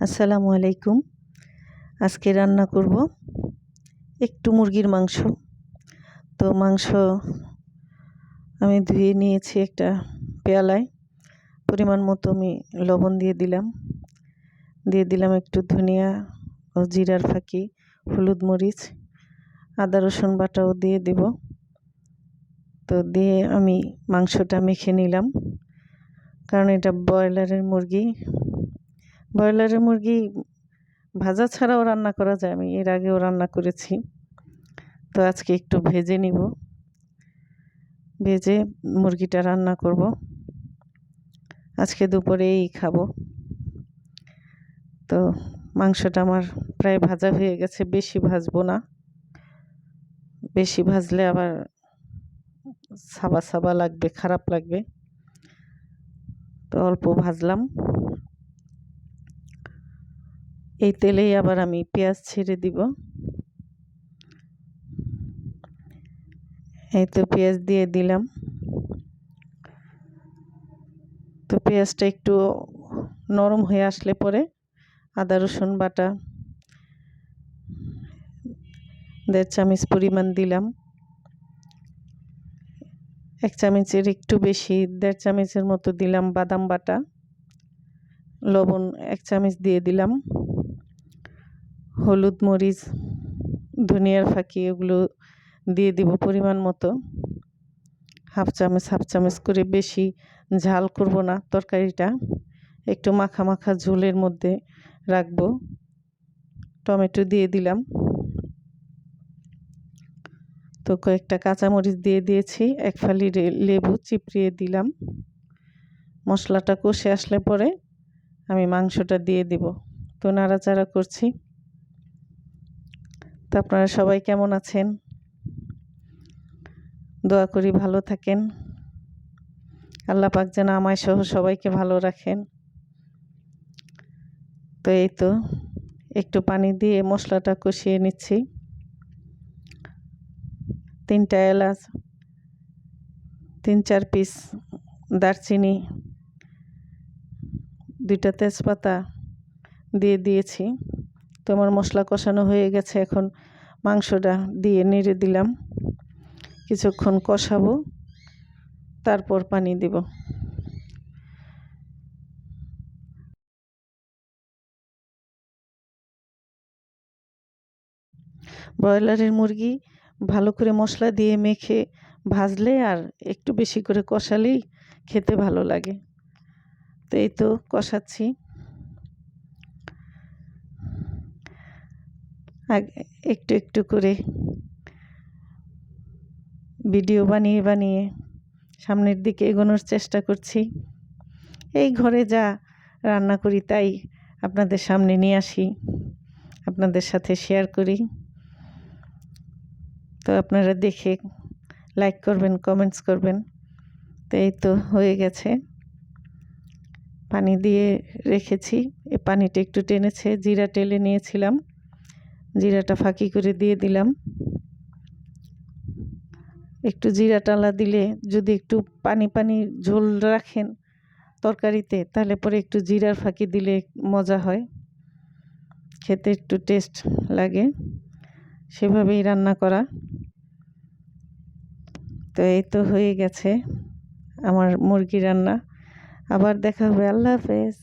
আসসালামু আলাইকুম। আজকে রান্না করব একটু মুরগির মাংস। তো মাংস আমি ধুয়ে নিয়েছি একটা পেয়ালায়। পরিমাণ মতো আমি লবণ দিয়ে দিলাম। দিয়ে দিলাম একটু ধনিয়া ও জিরার ফাঁকি, হলুদ মরিচ, আদা রসুন বাটাও দিয়ে দেব। তো দিয়ে আমি মাংসটা মেখে নিলাম। কারণ এটা ব্রয়লারের মুরগি। ব্রয়লারের মুরগি ভাজা ছাড়াও রান্না করা যায়। আমি এর আগেও রান্না করেছি। তো আজকে একটু ভেজে নিব। ভেজে মুরগিটা রান্না করব। আজকে দুপুরেই খাব। তো মাংসটা আমার প্রায় ভাজা হয়ে গেছে, বেশি ভাজবো না। বেশি ভাজলে আবার সাবা সাবা লাগবে, খারাপ লাগবে। তো অল্প ভাজলাম। এই তেলেই আবার আমি পেঁয়াজ ছেড়ে দিব। এই তো পেঁয়াজ দিয়ে দিলাম। তো পেঁয়াজটা একটু নরম হয়ে আসলে পরে আদা, রসুন বাটা, দেড় চামচ পরিমাণ দিলাম। এক চামচের একটু বেশি, দেড় চামচের মতো দিলাম বাদাম বাটা। লবণ এক চামচ দিয়ে দিলাম। হলুদ মরিচ, ধনিয়ার ফাঁকি এগুলো দিয়ে দিব পরিমাণ মতো। হাফ চামচ হাফ চামচ করে বেশি ঝাল করব না তরকারিটা। একটু মাখা মাখা ঝোলের মধ্যে রাখব। টমেটো দিয়ে দিলাম। তো কয়েকটা কাঁচামরিচ দিয়ে দিয়েছি, এক ফালি লেবু চিপড়িয়ে দিলাম। মশলাটা কষে আসলে পরে আমি মাংসটা দিয়ে দিব। তো নাড়াচাড়া করছি। তো আপনারা সবাই কেমন আছেন? দোয়া করি ভালো থাকেন। আল্লাহ পাক যেন আমায় সহ সবাইকে ভালো রাখেন। তো এই তো, একটু পানি দিয়ে মশলাটা কষিয়ে নিচ্ছি। তিনটা এলাচ তিন চার পিস দারচিনি, দুইটা তেজপাতা দিয়ে দিয়েছি। তো আমার মশলা কষানো হয়ে গেছে, এখন মাংসটা দিয়ে নেড়ে দিলাম। কিছুক্ষণ কষাবো, তারপর পানি দিব। ব্রয়লারের মুরগি ভালো করে মশলা দিয়ে মেখে ভাজলে আর একটু বেশি করে কষালেই খেতে ভালো লাগে। তো এই তো কষাচ্ছি। একটু একটু করে ভিডিও বানিয়ে বানিয়ে সামনের দিকে এগোনোর চেষ্টা করছি। এই ঘরে যা রান্না করি তাই আপনাদের সামনে নিয়ে আসি, আপনাদের সাথে শেয়ার করি। তো আপনারা দেখে লাইক করবেন কমেন্টস করবেন। তো এই তো হয়ে গেছে। পানি দিয়ে রেখেছি এই পানিটা একটু টেনেছে, জিরা টেলে নিয়েছিলাম। জিরাটা ফাঁকি করে দিয়ে দিলাম। একটু জিরা টালা দিলে যদি একটু পানি পানি ঝোল রাখেন তরকারিতে, তাহলে পরে একটু জিরার ফাঁকি দিলে মজা হয়। খেতে একটু টেস্ট লাগে। সেভাবেই রান্না করা। তো এই তো হয়ে গেছে আমার মুরগি রান্না। আবার দেখা হবে। আল্লাহ হাফেজ।